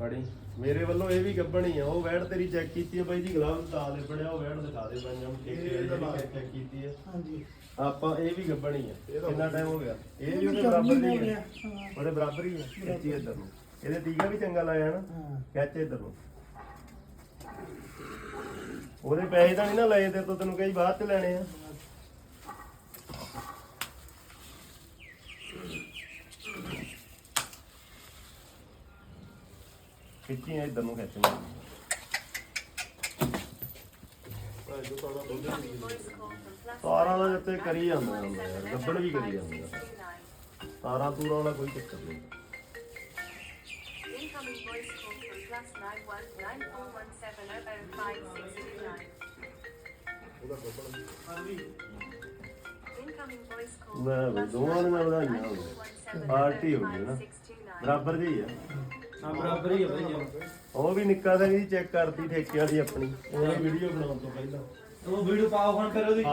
ਫੜੀ। ਮੇਰੇ ਵੱਲੋਂ ਇਹ ਵੀ ਗੱਬਣੀ ਆ ਉਹ ਵੈੜ ਤੇਰੀ ਚੈੱਕ ਕੀਤੀ ਆ ਬਾਈ ਜੀ ਗਲਾਵ ਤਾਂ ਲੈ ਪੜਿਆ ਉਹ ਵੈੜ ਦਿਖਾ ਦੇ ਤਾਂ ਲਾ- ਚੈੱਕ ਕੀਤੀ ਆ। ਹਾਂਜੀ। ਆਪਾਂ ਇਹ ਵੀ ਗੱਬਣੀ ਆ। ਕਿੰਨਾ ਟਾਈਮ ਹੋ ਗਿਆ? ਇਹ ਵੀ ਉਹਦੇ ਬਰਾਬਰ ਹੋ ਹੀ ਗਿਆ, ਆ। ਉਹਦੇ ਬਰਾਬਰ ਹੀ ਆ ਖਿੱਚੀ ਇੱਧਰ ਨੂੰ। ਇਹਦੇ ਟੀਕਾ ਵੀ ਚੰਗਾ ਲਾਇਆ ਨਾ ਖਿੱਚ ਇੱਧਰ ਨੂੰ। ਉਹਦੇ ਪੈਸੇ ਤਾਂ ਨਹੀਂ ਨਾ ਲਏ ਤੇ ਤੋਂ ਤੈਨੂੰ ਕਈ ਬਾਅਦ ਚ ਲੈਣੇ ਆ। ਖਿੱਚੀ ਇੱਧਰ ਨੂੰ ਖਿੱਚ ਲੈ ਤਾਰਾਂ ਦਾ ਜਿੱਤੇ ਕਰੀ ਜਾਂਦਾ ਯਾਰ ਗੱਬੜ ਵੀ ਕਰੀ ਜਾਂਦਾ ਤਾਰਾਂ ਤੂਰਾਂ ਵਾਲਾ ਕੋਈ ਚੱਕਰ ਨਹੀਂ Incoming voice call from plus oh oh. Incoming voice call plus ਦੋਵਾਂ ਦੀਆਂ one ਵਧਾਈਆਂ ਹੋਣ। ਪਾਰਟੀ oh ਹੋ oh ਗਈ ਨਾ. ਬਰਾਬਰ ਜੀ ਆ ਹਾਂ ਬਰਾਬਰ ਹੀ ਹੈ ਭਾਈ ਜੀ। ਉਹ ਵੀ ਨਿੱਕਾ ਸਿੰਘ ਜੀ ਚੈੱਕ ਕਰਤੀ ਠੇਕੇ ਵਾਲੀ ਆਪਣੀ। ਉਹ ਵੀਡੀਓ ਬਣਾਉਣ ਤੋਂ ਪਹਿਲਾਂ। ਉਹ ਵੀਡੀਓ ਪਾਓ ਹੁਣ ਫਿਰ ਉਹਦੀ।